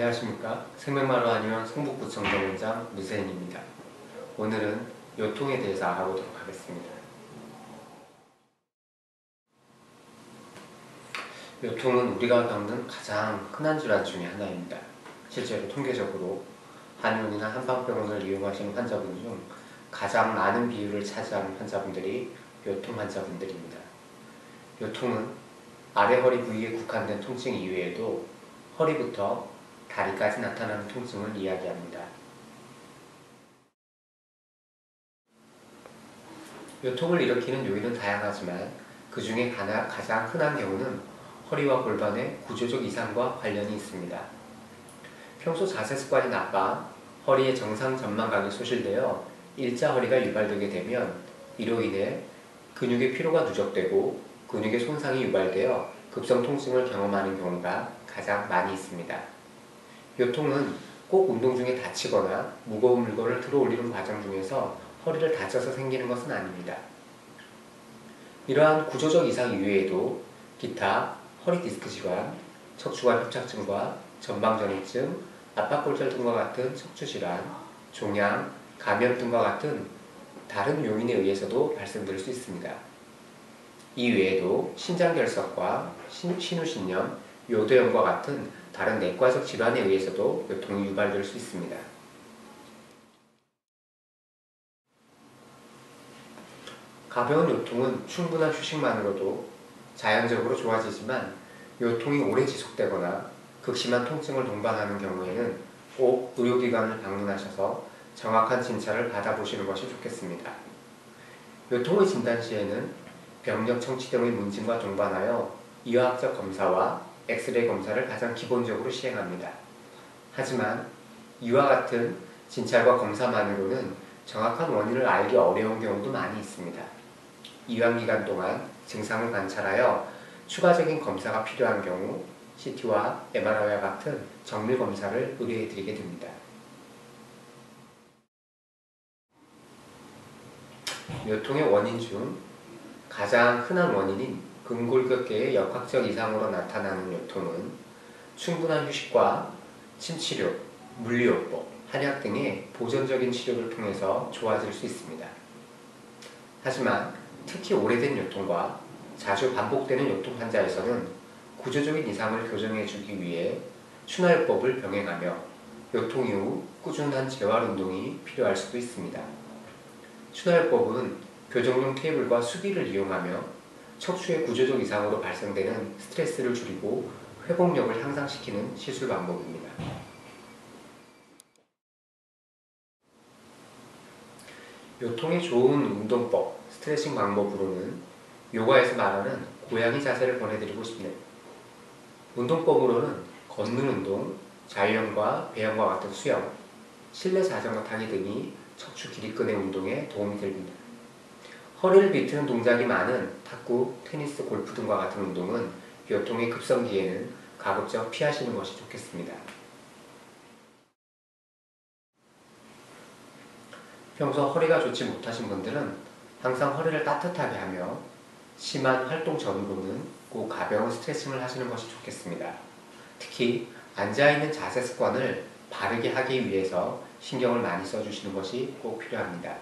안녕하십니까 생명마루 한의원 성북구청 병원장 무세인입니다. 오늘은 요통에 대해서 알아보도록 하겠습니다. 요통은 우리가 겪는 가장 흔한 질환 중의 하나입니다. 실제로 통계적으로 한의원이나 한방병원을 이용하시는 환자분 중 가장 많은 비율을 차지하는 환자분들이 요통 환자분들입니다. 요통은 아래 허리 부위에 국한된 통증 이외에도 허리부터 다리까지 나타나는 통증을 이야기합니다. 요통을 일으키는 요인은 다양하지만 그 중에 가장 흔한 경우는 허리와 골반의 구조적 이상과 관련이 있습니다. 평소 자세 습관이 나빠 허리의 정상 전망각이 소실되어 일자 허리가 유발되게 되면 이로 인해 근육의 피로가 누적되고 근육의 손상이 유발되어 급성 통증을 경험하는 경우가 가장 많이 있습니다. 요통은 꼭 운동 중에 다치거나 무거운 물건을 들어 올리는 과정 중에서 허리를 다쳐서 생기는 것은 아닙니다. 이러한 구조적 이상 이외에도 기타 허리 디스크 질환, 척추관 협착증과 전방전이증, 압박골절 등과 같은 척추 질환, 종양, 감염 등과 같은 다른 요인에 의해서도 발생될 수 있습니다. 이 외에도 신장결석과 신우신염, 요도염과 같은 다른 내과적 질환에 의해서도 요통이 유발될 수 있습니다. 가벼운 요통은 충분한 휴식만으로도 자연적으로 좋아지지만 요통이 오래 지속되거나 극심한 통증을 동반하는 경우에는 꼭 의료기관을 방문하셔서 정확한 진찰을 받아보시는 것이 좋겠습니다. 요통의 진단 시에는 병력 청취 등의 문진과 동반하여 이화학적 검사와 엑스레이 검사를 가장 기본적으로 시행합니다. 하지만 이와 같은 진찰과 검사만으로는 정확한 원인을 알기 어려운 경우도 많이 있습니다. 이완 기간 동안 증상을 관찰하여 추가적인 검사가 필요한 경우 CT와 MRI와 같은 정밀 검사를 의뢰해 드리게 됩니다. 요통의 원인 중 가장 흔한 원인인 근골격계의 역학적 이상으로 나타나는 요통은 충분한 휴식과 침치료, 물리요법, 한약 등의 보존적인 치료를 통해서 좋아질 수 있습니다. 하지만 특히 오래된 요통과 자주 반복되는 요통 환자에서는 구조적인 이상을 교정해주기 위해 추나요법을 병행하며 요통 이후 꾸준한 재활 운동이 필요할 수도 있습니다. 추나요법은 교정용 테이블과 수기를 이용하며 척추의 구조적 이상으로 발생되는 스트레스를 줄이고 회복력을 향상시키는 시술 방법입니다. 요통에 좋은 운동법, 스트레칭 방법으로는 요가에서 말하는 고양이 자세를 보내드리고 싶네요. 운동법으로는 걷는 운동, 자유형과 배영과 같은 수영, 실내 자전거 타기 등이 척추 기립근의 운동에 도움이 됩니다. 허리를 비트는 동작이 많은 탁구, 테니스, 골프 등과 같은 운동은 요통의 급성기에는 가급적 피하시는 것이 좋겠습니다. 평소 허리가 좋지 못하신 분들은 항상 허리를 따뜻하게 하며 심한 활동 전후로는 꼭 가벼운 스트레칭을 하시는 것이 좋겠습니다. 특히 앉아있는 자세 습관을 바르게 하기 위해서 신경을 많이 써주시는 것이 꼭 필요합니다.